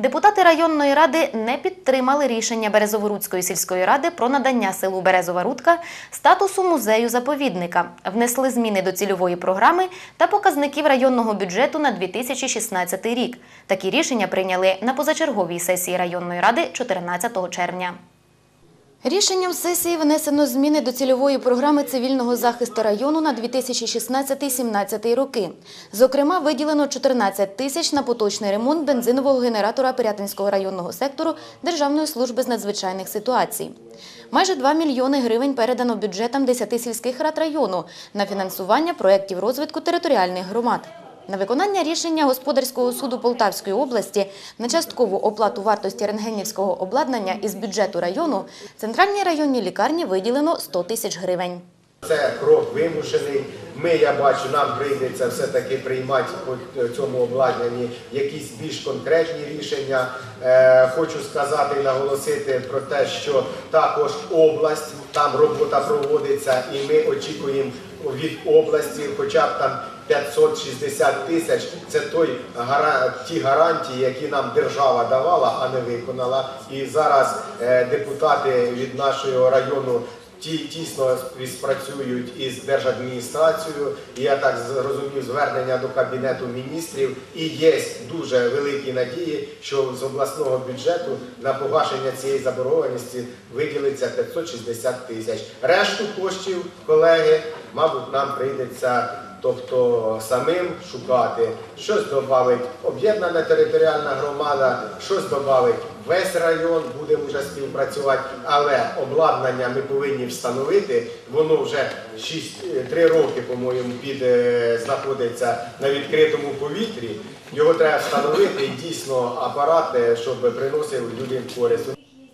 Депутати районної ради не підтримали рішення Березоворудської сільської ради про надання селу Березова Рудка статусу музею-заповідника, внесли зміни до цільової програми та показників районного бюджету на 2016 рік. Такі рішення прийняли на позачерговій сесії районної ради 14 червня. Рішенням сесії внесено зміни до цільової програми цивільного захисту району на 2016-17 роки. Зокрема, виділено 14 тисяч на поточний ремонт бензинового генератора Пирятинського районного сектору Державної служби з надзвичайних ситуацій. Майже 2 мільйони гривень передано бюджетам 10 сільських рад району на фінансування проєктів розвитку територіальних громад. На виконання рішення Господарського суду Полтавської області на часткову оплату вартості рентгенівського обладнання із бюджету району центральній районній лікарні виділено 100 тисяч гривень. Це крок вимушений. Ми, я бачу, нам прийдеться все-таки приймати по цьому обладнанні якісь більш конкретні рішення. Е, хочу сказати і наголосити про те, що також область, там робота проводиться, і ми очікуємо від області, хоча б там 560 тисяч. Це той ті гарантії, які нам держава давала, а не виконала. І зараз е, депутати від нашого району ті тісно співпрацюють із держадміністрацією. Я так зрозумів звернення до кабінету міністрів. І є дуже великі надії, що з обласного бюджету на погашення цієї заборгованості виділиться 560 тисяч. Решту коштів, колеги, мабуть, нам прийдеться. Тобто самим шукати, щось додавить об'єднана територіальна громада, щось додавить весь район, будемо вже співпрацювати, але обладнання ми повинні встановити. Воно вже 6, 3 роки, по-моєму, під е, знаходиться на відкритому повітрі. Його треба встановити і дійсно апарат, е, щоб приносив людям користь.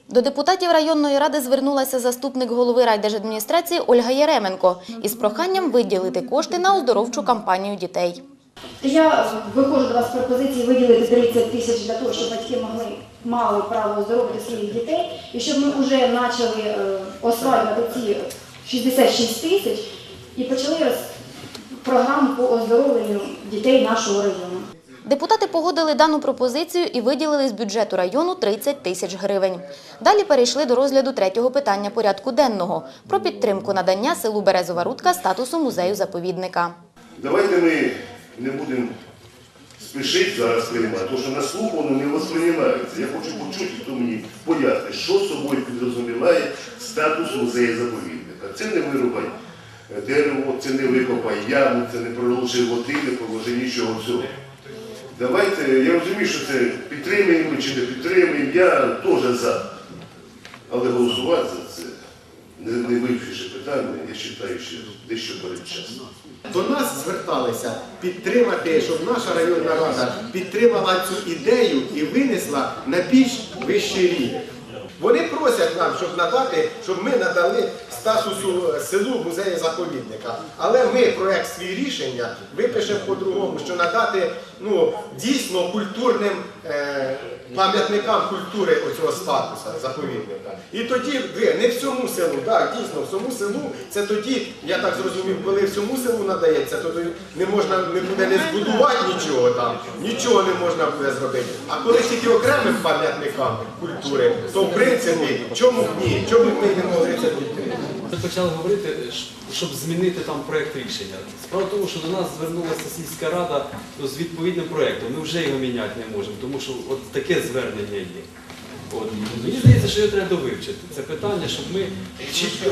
До депутатів районної ради звернулася заступник голови райдержадміністрації Ольга Єременко із проханням виділити кошти на оздоровчу кампанію дітей. Я виходжу до вас з пропозиції виділити 30 тисяч для того, щоб батьки могли мали право оздоровити своїх дітей, і щоб ми вже почали е, осваювати ці 66 тисяч і почали програму по оздоровленню дітей нашого району. Депутати погодили дану пропозицію і виділили з бюджету району 30 тисяч гривень. Далі перейшли до розгляду третього питання порядку денного про підтримку надання селу Березова Рудка статусу музею-заповідника. Давайте ми не будемо спішити зараз приймати, тому що на слух воно не восприймається. Я хочу почути, хто мені пояснить, що собою підрозуміває статус музею заповідника. Це не вирубай дерево, це не викопай яму, це не проложи води, не положи нічого цього. Давайте, я розумію, що це підтримуємо чи не підтримуємо, я теж за. Але голосувати за це, не, не вивчивши питання, я вважаю, що дещо передчасно. До нас зверталися підтримати, щоб наша районна рада підтримала цю ідею і винесла на більш вищий рівень. Вони просять нам, щоб надати, щоб ми надали статусу селу музею заповідника. Але ми проект свій рішення випишемо по-другому, що надати ну, дійсно культурним е, пам'ятникам культури оцього статуса заповідника. І тоді ви не всьому селу, так, дійсно, всьому селу, це тоді, я так зрозумів, коли всьому селу надається, то не можна не буде не збудувати нічого там, нічого не можна буде зробити. А коли тільки окремим пам'ятникам культури, то в принципі, чому б ні? Чому б ми не могли це підтримати? Ми почали говорити, щоб змінити там проєкт рішення. Справа в тому, що до нас звернулася сільська рада з відповідним проєктом. Ми вже його міняти не можемо, тому що от таке звернення є. От. Мені здається, що його треба довивчити. Це питання, щоб ми чітко,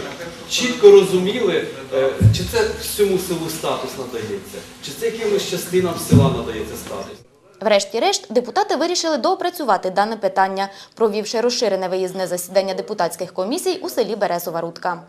чітко розуміли, е, чи це всьому селу статус надається, чи це якимось частинам села надається статус. Врешті-решт, депутати вирішили доопрацювати дане питання, провівши розширене виїзне засідання депутатських комісій у селі Березова Рудка.